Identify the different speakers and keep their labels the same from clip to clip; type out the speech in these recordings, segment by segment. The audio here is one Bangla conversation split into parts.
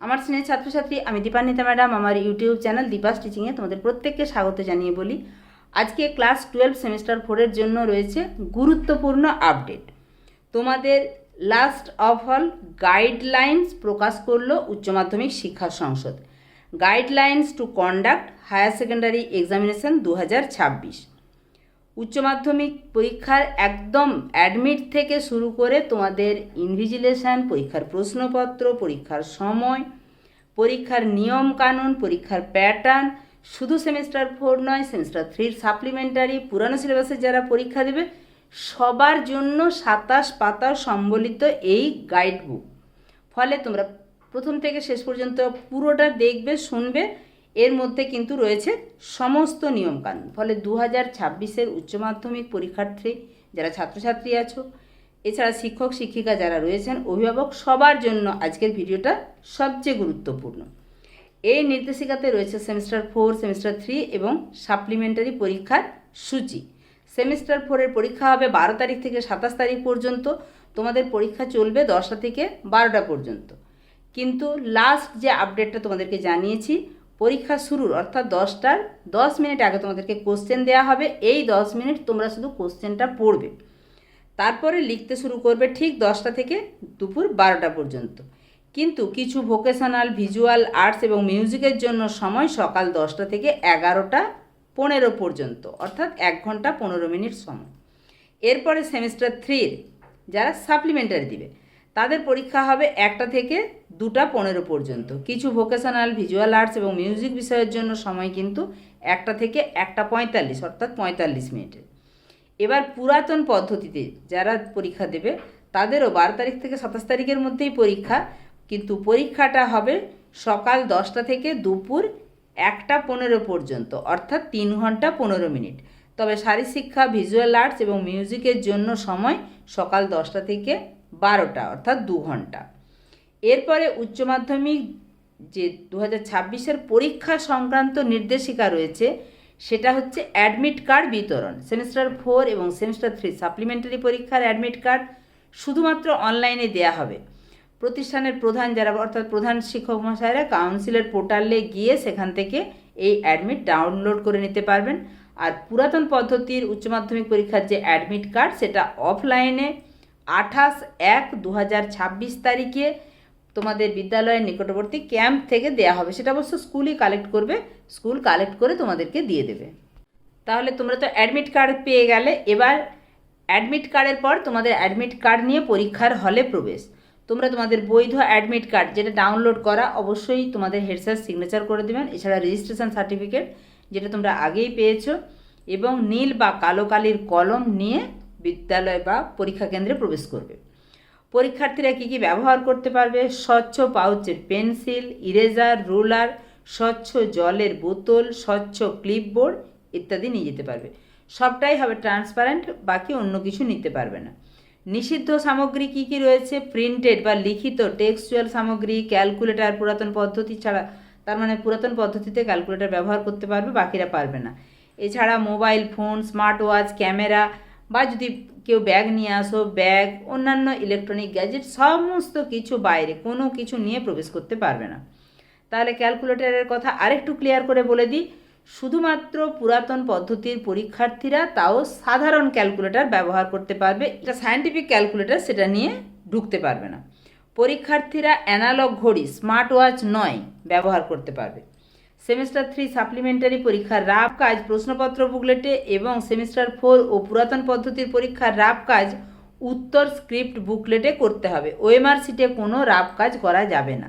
Speaker 1: আমার স্নেহ ছাত্রছাত্রী, আমি দীপান্বিতা ম্যাডাম, আমার ইউটিউব চ্যানেল দীপাস টিচিংয়ে তোমাদের প্রত্যেককে স্বাগত জানিয়ে বলি। আজকে ক্লাস টুয়েলভ সেমিস্টার ফোরের জন্য রয়েছে গুরুত্বপূর্ণ আপডেট তোমাদের লাস্ট অফ অল গাইডলাইন্স প্রকাশ করল উচ্চ মাধ্যমিক শিক্ষা সংসদ। Guidelines to conduct higher secondary examination দু হাজার ছাব্বিশ। উচ্চ মাধ্যমিক পরীক্ষার একদম অ্যাডমিট থেকে শুরু করে তোমাদের ইনভিজিলেশন পরীক্ষার প্রশ্নপত্র, পরীক্ষার সময়, পরীক্ষার নিয়ম কানুন, পরীক্ষার প্যাটার্ন শুধু সেমিস্টার ফোর নয় সেমিস্টার থ্রির সাপ্লিমেন্টারি পুরানো সিলেবাসে যারা পরীক্ষা দেবে, সবার জন্য সাতাশ পাতা সম্বলিত এই গাইড বুক ফলে তোমরা প্রথম থেকে শেষ পর্যন্ত পুরোটা দেখবে, শুনবে এর মধ্যে কিন্তু রয়েছে সমস্ত নিয়মকানুন। ফলে দু হাজার ছাব্বিশের উচ্চ মাধ্যমিক পরীক্ষার্থী যারা ছাত্রছাত্রী আছো, এছাড়া শিক্ষক, শিক্ষিকা যারা রয়েছেন, অভিভাবক, সবার জন্য আজকের ভিডিওটা সবচেয়ে গুরুত্বপূর্ণ। এই নির্দেশিকাতে রয়েছে সেমিস্টার ফোর, সেমিস্টার থ্রি এবং সাপ্লিমেন্টারি পরীক্ষার সূচি। সেমিস্টার ফোরের পরীক্ষা হবে বারো তারিখ থেকে সাতাশ তারিখ পর্যন্ত। তোমাদের পরীক্ষা চলবে দশটা থেকে বারোটা পর্যন্ত। কিন্তু লাস্ট যে আপডেটটা তোমাদেরকে জানিয়েছি পরীক্ষা শুরুর, অর্থাৎ দশটার দশ মিনিট আগে তোমাদেরকে কোশ্চেন দেওয়া হবে। এই দশ মিনিট তোমরা শুধু কোশ্চেনটা পড়বে। তারপরে লিখতে শুরু করবে ঠিক দশটা থেকে দুপুর বারোটা পর্যন্ত। কিন্তু কিছু ভোকেশনাল ভিজুয়াল আর্টস এবং মিউজিকের জন্য সময় সকাল দশটা থেকে এগারোটা পনেরো পর্যন্ত, অর্থাৎ এক ঘণ্টা পনেরো মিনিট সময়। এরপরে সেমিস্টার থ্রির যারা সাপ্লিমেন্টারি দিবে, তাদের পরীক্ষা হবে একটা থেকে দুটা পনেরো পর্যন্ত। কিছু ভোকেশনাল ভিজুয়াল আর্টস এবং মিউজিক বিষয়ের জন্য সময় কিন্তু একটা থেকে একটা পঁয়তাল্লিশ, অর্থাৎ পঁয়তাল্লিশ মিনিটের। এবার পুরাতন পদ্ধতিতে যারা পরীক্ষা দেবে, তাদেরও বারো তারিখ থেকে সাতাশ তারিখের মধ্যেই পরীক্ষা। কিন্তু পরীক্ষাটা হবে সকাল দশটা থেকে দুপুর একটা পনেরো পর্যন্ত, অর্থাৎ তিন ঘণ্টা পনেরো মিনিট। তবে শারীরশিক্ষা ভিজুয়াল আর্টস এবং মিউজিকের জন্য সময় সকাল দশটা থেকে বারোটা, অর্থাৎ দু ঘণ্টা। এরপরে উচ্চ মাধ্যমিক যে দু হাজার পরীক্ষা সংক্রান্ত নির্দেশিকা রয়েছে, সেটা হচ্ছে অ্যাডমিট কার্ড বিতরণ। সেমিস্টার ফোর এবং সেমিস্টার থ্রি সাপ্লিমেন্টারি পরীক্ষার অ্যাডমিট কার্ড শুধুমাত্র অনলাইনে দেয়া হবে। প্রতিষ্ঠানের প্রধান যারা, অর্থাৎ প্রধান শিক্ষক মশাইরা কাউন্সিলের পোর্টালে গিয়ে সেখান থেকে এই অ্যাডমিট ডাউনলোড করে নিতে পারবেন। আর পুরাতন পদ্ধতির উচ্চ মাধ্যমিক পরীক্ষার যে অ্যাডমিট কার্ড সেটা অফলাইনে আঠাশ এক দু তারিখে তোমাদের বিদ্যালয়ের নিকটবর্তী ক্যাম্প থেকে দেয়া হবে। সেটা অবশ্য স্কুলই কালেক্ট করবে, স্কুল কালেক্ট করে তোমাদেরকে দিয়ে দেবে। তাহলে তোমরা তো অ্যাডমিট কার্ড পেয়ে গেলে, এবার অ্যাডমিট কার্ডের পর তোমাদের অ্যাডমিট কার্ড নিয়ে পরীক্ষার হলে প্রবেশ। তোমরা তোমাদের বৈধ অ্যাডমিট কার্ড যেটা ডাউনলোড করা, অবশ্যই তোমাদের হেড স্যার সিগনেচার করে দেবেন। এছাড়া রেজিস্ট্রেশন সার্টিফিকেট যেটা তোমরা আগেই পেয়েছ এবং নীল বা কালো কালির কলম নিয়ে বিদ্যালয় বা পরীক্ষা কেন্দ্রে প্রবেশ করবে। পরীক্ষার্থীরা কী কী ব্যবহার করতে পারবে? স্বচ্ছ পাউচের পেন্সিল, ইরেজার, রুলার, স্বচ্ছ জলের বোতল, স্বচ্ছ ক্লিপবোর্ড ইত্যাদি নিয়ে যেতে পারবে। সবটাই হবে ট্রান্সপারেন্ট, বাকি অন্য কিছু নিতে পারবে না। নিষিদ্ধ সামগ্রী কী কী রয়েছে? প্রিন্টেড বা লিখিত টেক্সচুয়াল সামগ্রী, ক্যালকুলেটার, পুরাতন পদ্ধতি ছাড়া তার মানে পুরাতন পদ্ধতিতে ক্যালকুলেটর ব্যবহার করতে পারবে, বাকিরা পারবে না। এছাড়া mobile phone smart watch camera বা যদি কেউ ব্যাগ নিয়ে আসো, ব্যাগ, অন্যান্য ইলেকট্রনিক গ্যাজেট সমস্ত কিছু বাইরে, কোনো কিছু নিয়ে প্রবেশ করতে পারবে না। তাহলে ক্যালকুলেটারের কথা আরেকটু ক্লিয়ার করে বলে দিই। শুধুমাত্র পুরাতন পদ্ধতির পরীক্ষার্থীরা তাও সাধারণ ক্যালকুলেটার ব্যবহার করতে পারবে। এটা সায়েন্টিফিক ক্যালকুলেটার সেটা নিয়ে ঢুকতে পারবে না। পরীক্ষার্থীরা অ্যানালগ ঘড়ি স্মার্ট ওয়াচ নয় ব্যবহার করতে পারবে। সেমিস্টার থ্রি সাপ্লিমেন্টারি পরীক্ষার রাফ কাজ, প্রশ্নপত্র বুকলেটে এবং সেমিস্টার ফোর ও পুরাতন পদ্ধতির পরীক্ষার রাফ কাজ, উত্তর স্ক্রিপ্ট বুকলেটে করতে হবে। ওএমআর সিটে কোনো রাফ কাজ করা যাবে না।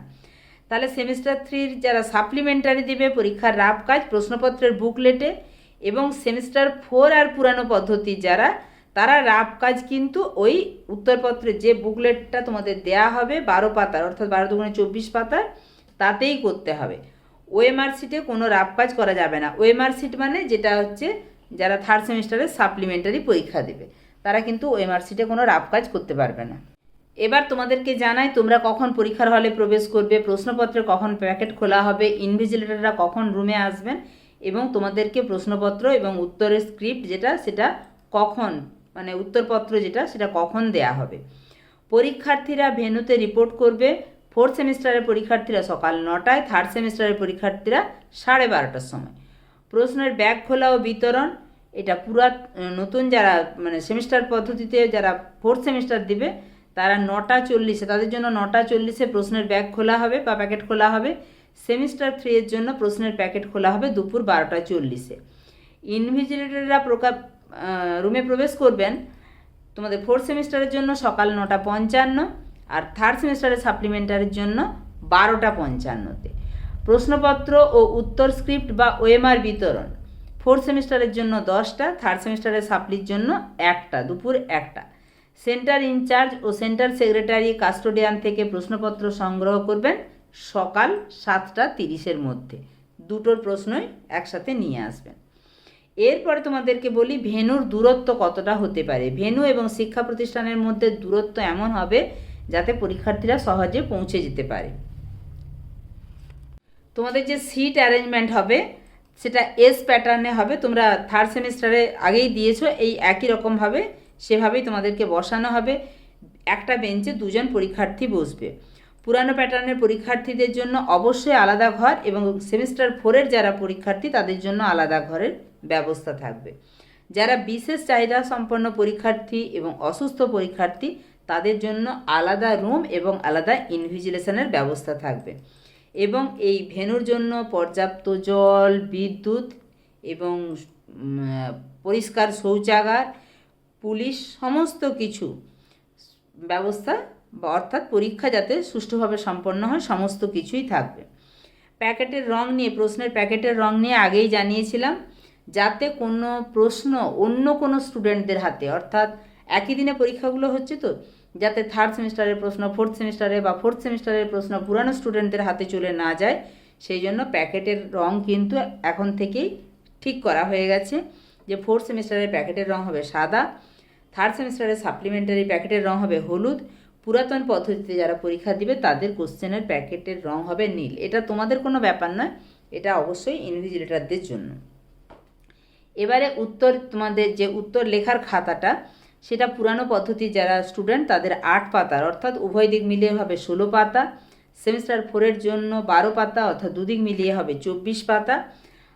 Speaker 1: তাহলে সেমিস্টার থ্রির যারা সাপ্লিমেন্টারি দিবে পরীক্ষার রাফ কাজ, প্রশ্নপত্রের বুকলেটে এবং সেমিস্টার ফোর আর পুরানো পদ্ধতি যারা, তারা রাফ কাজ কিন্তু ওই উত্তরপত্রের যে বুকলেটটা তোমাদের দেয়া হবে, বারো পাতার, অর্থাৎ বারো দুগুণে চব্বিশ পাতার, তাতেই করতে হবে। ওএমআর সিটে কোনো রাফ কাজ করা যাবে না। ওএমআর সিট মানে যেটা হচ্ছে যারা থার্ড সেমিস্টারে সাপ্লিমেন্টারি পরীক্ষা দেবে। তারা কিন্তু ওএমআর সিটে কোনো রাফ কাজ করতে পারবে না। এবার তোমাদেরকে জানাই, তোমরা কখন পরীক্ষার হলে প্রবেশ করবে, প্রশ্নপত্রে কখন প্যাকেট খোলা হবে, ইনভিজিলেটররা কখন রুমে আসবেন, এবং তোমাদেরকে প্রশ্নপত্র এবং উত্তরের স্ক্রিপ্ট যেটা, সেটা কখন মানে উত্তরপত্র যেটা, সেটা কখন দেয়া হবে। পরীক্ষার্থীরা ভেন্যুতে রিপোর্ট করবে ফোর্থ সেমিস্টারের পরীক্ষার্থীরা সকাল নটায় থার্ড সেমিস্টারের পরীক্ষার্থীরা সাড়ে বারোটার সময়। প্রশ্নের ব্যাগ খোলা ও বিতরণ, এটা পুরা নতুন যারা মানে সেমিস্টার পদ্ধতিতে যারা ফোর্থ সেমিস্টার দিবে, তারা নটা চল্লিশে, তাদের জন্য নটা চল্লিশে প্রশ্নের ব্যাগ খোলা হবে বা প্যাকেট খোলা হবে। সেমিস্টার থ্রি এর জন্য প্রশ্নের প্যাকেট খোলা হবে দুপুর বারোটা চল্লিশে। ইনভিজিলেটররা প্রকার রুমে প্রবেশ করবেন। তোমাদের ফোর্থ সেমিস্টারের জন্য সকাল নটা পঞ্চান্ন আর থার্ড সেমিস্টারের সাপ্লিমেন্টারির জন্য বারোটা পঞ্চান্নতে। প্রশ্নপত্র ও উত্তর স্ক্রিপ্ট বা ওএমআর বিতরণ। ফোর্থ সেমিস্টারের জন্য দশটা থার্ড সেমিস্টারের সাপ্লির জন্য একটা, দুপুর একটা। সেন্টার ইনচার্জ ও সেন্টার সেক্রেটারি কাস্টোডিয়ান থেকে প্রশ্নপত্র সংগ্রহ করবেন সকাল সাতটা তিরিশের মধ্যে। দুটোর প্রশ্নই একসাথে নিয়ে আসবেন। এরপরে তোমাদেরকে বলি, ভেনুর দূরত্ব কতটা হতে পারে? ভেনু এবং শিক্ষা প্রতিষ্ঠানের মধ্যে দূরত্ব এমন হবে যাতে পরীক্ষার্থীরা সহজে পৌঁছে যেতে পারে। তোমাদের যে সিট অ্যারেঞ্জমেন্ট হবে, সেটা এস প্যাটার্নে হবে। তোমরা থার্ড সেমিস্টারে আগেই দিয়েছ, এই একই রকমভাবে সেভাবেই তোমাদেরকে বসানো হবে। একটা বেঞ্চে দুজন পরীক্ষার্থী বসবে। পুরানো প্যাটার্নের পরীক্ষার্থীদের জন্য অবশ্যই আলাদা ঘর এবং সেমিস্টার ফোরের যারা পরীক্ষার্থী, তাদের জন্য আলাদা ঘরের ব্যবস্থা থাকবে। যারা বিশেষ চাহিদা সম্পন্ন পরীক্ষার্থী এবং অসুস্থ পরীক্ষার্থী তাদের জন্য আলাদা রুম এবং আলাদা ইনভিজিলেশনের ব্যবস্থা থাকবে। এবং এই ভেনুর জন্য পর্যাপ্ত জল, বিদ্যুৎ এবং পরিষ্কার শৌচাগার, পুলিশ সমস্ত কিছু ব্যবস্থা অর্থাৎ পরীক্ষা যাতে সুষ্ঠুভাবে সম্পন্ন হয়, সমস্ত কিছুই থাকবে। প্যাকেটের রং নিয়ে, প্রশ্নের প্যাকেটের রং নিয়ে আগেই জানিয়েছিলাম, যাতে কোনো প্রশ্ন অন্য কোনো স্টুডেন্টদের হাতে, অর্থাৎ একই দিনে পরীক্ষাগুলো হচ্ছে তো যাতে থার্ড সেমিস্টারের প্রশ্ন ফোর্থ সেমিস্টারে বা ফোর্থ সেমিস্টারের প্রশ্ন পুরানো স্টুডেন্টদের হাতে চলে না যায়, সেই জন্য প্যাকেটের রং কিন্তু এখন থেকেই ঠিক করা হয়ে গেছে যে ফোর্থ সেমিস্টারের প্যাকেটের রং হবে সাদা থার্ড সেমিস্টারের সাপ্লিমেন্টারি প্যাকেটের রং হবে হলুদ। পুরাতন পদ্ধতিতে যারা পরীক্ষা দিবে, তাদের কোশ্চেনের প্যাকেটের রং হবে নীল। এটা তোমাদের কোনো ব্যাপার নয়, এটা অবশ্যই ইনভিজিলেটারদের জন্য। এবারে উত্তর তোমাদের, যে উত্তর লেখার খাতাটা সেটা পুরানো পদ্ধতির যারা স্টুডেন্ট তাদের আট পাতার অর্থাৎ উভয় দিক মিলিয়ে হবে ষোলো পাতা। সেমিস্টার ফোরের জন্য বারো পাতা, অর্থাৎ দুদিক মিলিয়ে হবে চব্বিশ পাতা।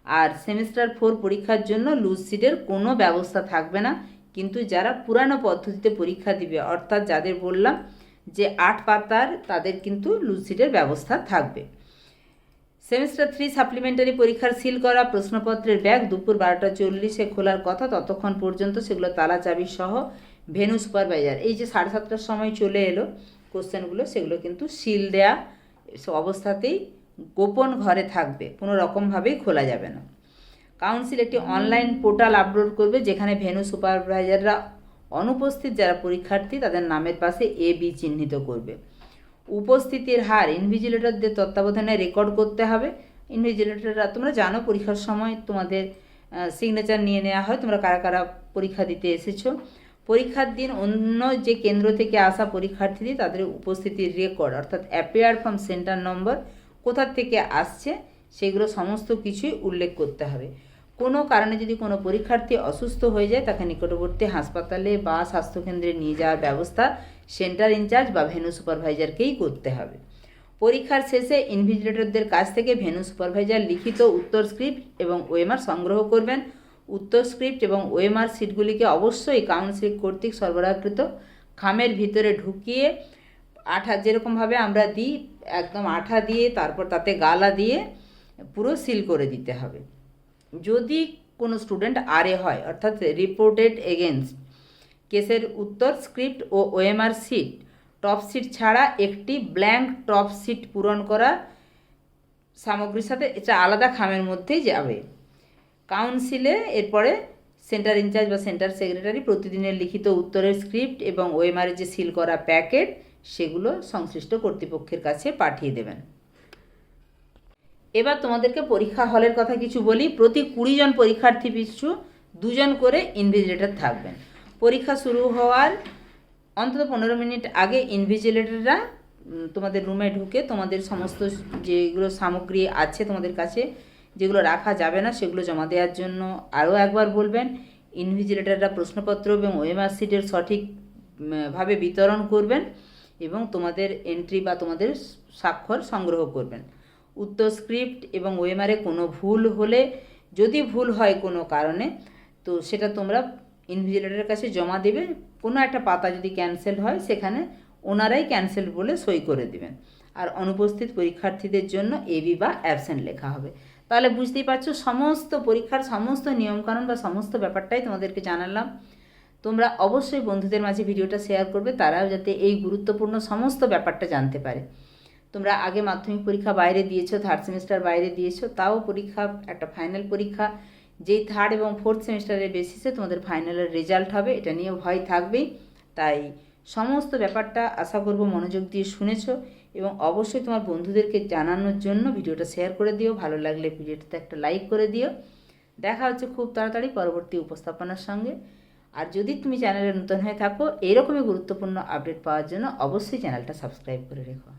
Speaker 1: আর সেমিস্টার ফোর পরীক্ষার জন্য লুজ সিটের কোনো ব্যবস্থা থাকবে না। কিন্তু যারা পুরানো পদ্ধতিতে পরীক্ষা দিবে, অর্থাৎ যাদের বললাম যে আট পাতার, তাদের কিন্তু লুজ সিটের ব্যবস্থা থাকবে। সেমিস্টার থ্রি সাপ্লিমেন্টারি পরীক্ষার সিল করা প্রশ্নপত্রের ব্যাগ দুপুর বারোটা চল্লিশে খোলার কথা ততক্ষণ পর্যন্ত সেগুলো তালা চাবি সহ ভেনু সুপারভাইজার এই যে সাড়ে সাতটার সময় চলে এলো কোশ্চেনগুলো সেগুলো কিন্তু সিল দেয়া অবস্থাতেই গোপন ঘরে থাকবে কোনো রকমভাবেই খোলা যাবে না। কাউন্সিল একটি অনলাইন পোর্টাল আপলোড করবে যেখানে ভেনু সুপারভাইজাররা অনুপস্থিত যারা পরীক্ষার্থী তাদের নামের পাশে এ বি চিহ্নিত করবে। উপস্থিতির হার ইনভিজিলেটরদের তত্ত্বাবধানে রেকর্ড করতে হবে। ইনভিজিলেটররা, তোমরা জানো পরীক্ষার সময় তোমাদের সিগনেচার নিয়ে নেওয়া হয়। তোমরা কারা কারা পরীক্ষা দিতে এসেছ? পরীক্ষার দিন অন্য যে কেন্দ্র থেকে আসা পরীক্ষার্থীদের তাদের উপস্থিতির রেকর্ড অর্থাৎ অ্যাপেয়ার ফ্রম সেন্টার নম্বর কোথা থেকে আসছে, সেগুলো সমস্ত কিছুই উল্লেখ করতে হবে। কোনো কারণে যদি কোনো পরীক্ষার্থী অসুস্থ হয়ে যায়, তাকে নিকটবর্তী হাসপাতালে বা স্বাস্থ্যকেন্দ্রে নিয়ে যাওয়ার ব্যবস্থা সেন্টার ইনচার্জ বা ভেনু সুপারভাইজারকেই করতে হবে। পরীক্ষার শেষে ইনভিজিলেটরদের কাছ থেকে ভেনু সুপারভাইজার লিখিত উত্তর স্ক্রিপ্ট এবং ওএমআর সংগ্রহ করবেন। উত্তর স্ক্রিপ্ট এবং ওএমআর সিটগুলিকে অবশ্যই কাউন্সিল কর্তৃক সরবরাহকৃত খামের ভিতরে ঢুকিয়ে আঠা, যেরকমভাবে আমরা দিই, একদম আঠা দিয়ে, তারপর তাতে গালা দিয়ে পুরো সিল করে দিতে হবে। যদি কোনো স্টুডেন্ট আরে হয়, অর্থাৎ রিপোর্টেড এগেনস্ট কেসের উত্তর স্ক্রিপ্ট ও ওএমআর সিট টপ সিট ছাড়া একটি ব্ল্যাঙ্ক টপ সিট পূরণ করা সামগ্রীর সাথে, এটা আলাদা খামের মধ্যেই যাবে। কাউন্সিলে এরপরে সেন্টার ইনচার্জ বা সেন্টার সেক্রেটারি প্রতিদিনের লিখিত উত্তরের স্ক্রিপ্ট এবং ওএমআরের যে সিল করা প্যাকেট সেগুলো সংশ্লিষ্ট কর্তৃপক্ষের কাছে পাঠিয়ে দেবেন। এবার তোমাদেরকে পরীক্ষা হলের কথা কিছু বলি। প্রতি কুড়ি জন পরীক্ষার্থী পিছু দুজন করে ইনভিজিলেটর থাকবেন। পরীক্ষা শুরু হওয়ার অন্তত পনেরো মিনিট আগে ইনভিজিলেটররা তোমাদের রুমে ঢুকে তোমাদের সমস্ত যেগুলো সামগ্রী আছে তোমাদের কাছে, যেগুলো রাখা যাবে না সেগুলো জমা দেওয়ার জন্য আরও একবার বলবেন। ইনভিজিলেটররা প্রশ্নপত্র এবং ওএমআর সিটের সঠিক ভাবে বিতরণ করবেন এবং তোমাদের এন্ট্রি বা তোমাদের স্বাক্ষর সংগ্রহ করবেন। উত্তর স্ক্রিপ্ট এবং ওয়েমারে কোনো ভুল হলে, যদি ভুল হয় কোনো কারণে, তো সেটা তোমরা ইনভিজিলেটরের কাছে জমা দেবে। কোনো একটা পাতা যদি ক্যান্সেল হয়, সেখানে ওনারাই ক্যান্সেল বলে সই করে দেবেন। আর অনুপস্থিত পরীক্ষার্থীদের জন্য এবি বা অ্যাবসেন্ট লেখা হবে। তাহলে বুঝতেই পারছ, সমস্ত পরীক্ষার সমস্ত নিয়মকানুন বা সমস্ত ব্যাপারটাই তোমাদেরকে জানালাম। তোমরা অবশ্যই বন্ধুদের মাঝে ভিডিওটা শেয়ার করবে, তারাও যাতে এই গুরুত্বপূর্ণ সমস্ত ব্যাপারটা জানতে পারে। তোমরা আগে মাধ্যমিক পরীক্ষা বাইরে দিয়েছ থার্ড সেমিস্টার বাইরে দিয়েছ, তাও পরীক্ষা, একটা ফাইনাল পরীক্ষা। যেই থার্ড এবং ফোর্থ সেমিস্টারের বেসিসে তোমাদের ফাইনালের রেজাল্ট হবে, এটা নিয়ে ভয় থাকবেই। তাই সমস্ত ব্যাপারটা আশা করব মনোযোগ দিয়ে শুনেছ এবং অবশ্যই তোমার বন্ধুদেরকে জানানোর জন্য ভিডিওটা শেয়ার করে দিও। ভালো লাগলে ভিডিওটাতে একটা লাইক করে দিও। দেখা হচ্ছে খুব তাড়াতাড়ি পরবর্তী উপস্থাপনার সঙ্গে। আর যদি তুমি চ্যানেলে নতুন হয়ে থাকো, এরকমই গুরুত্বপূর্ণ আপডেট পাওয়ার জন্য অবশ্যই চ্যানেলটা সাবস্ক্রাইব করে রেখো।